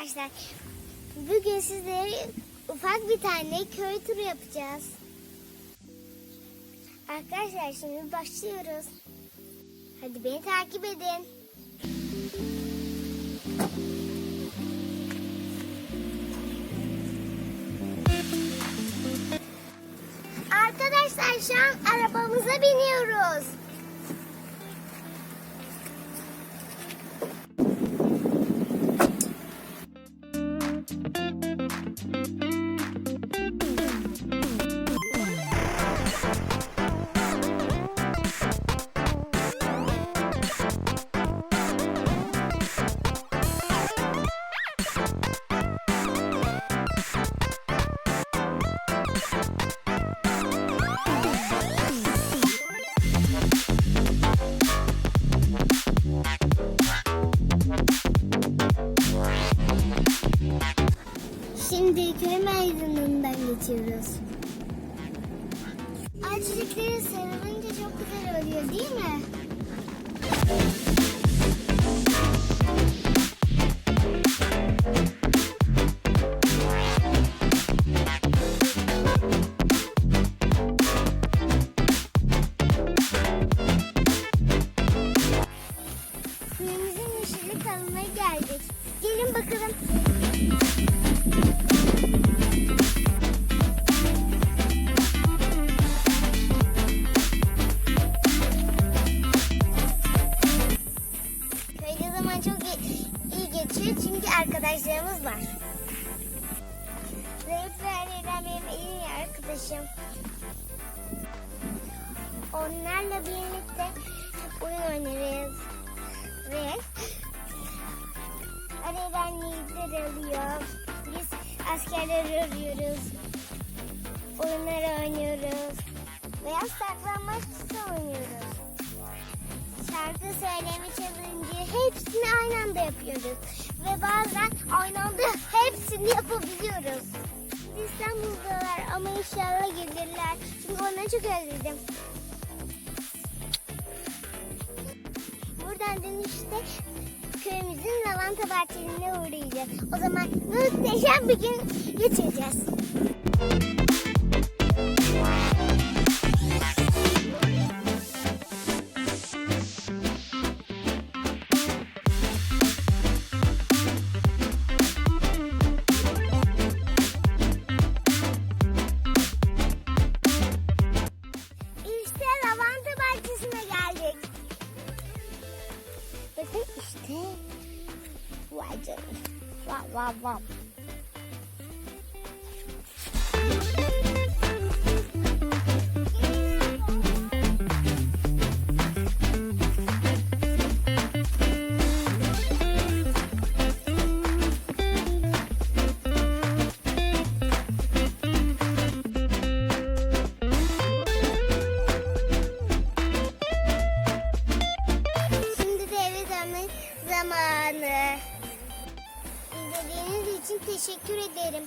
arkadaşlar. Bugün sizlere ufak bir tane köy turu yapacağız. Arkadaşlar şimdi başlıyoruz. Hadi beni takip edin. Arkadaşlar şu an arabamıza biniyoruz. Şimdi köy meydanından geçiyoruz. Ay çiçekleri sarılınca çok güzel oluyor değil mi? Köyümüzün yeşillik alanına geldik. Gelin bakalım. Arkadaşlarımız var. Zeyt ve benim en iyi arkadaşım. Onlarla birlikte oyun oynarız. Ve Ali'den lider alıyor. Biz askerler arıyoruz. Oyunlar oynuyoruz. Veya saklanmaç oynuyoruz şarkı söyleme challenge'ı hepsini aynı anda yapıyoruz. Ve bazen aynı anda hepsini yapabiliyoruz. İstanbul'dalar ama inşallah gelirler. Çünkü onları çok özledim. Buradan dönüşte köyümüzün lavanta bahçelerine uğrayacağız. O zaman muhteşem bir gün geçireceğiz. Vay canına. Vav vav vav. Teşekkür ederim.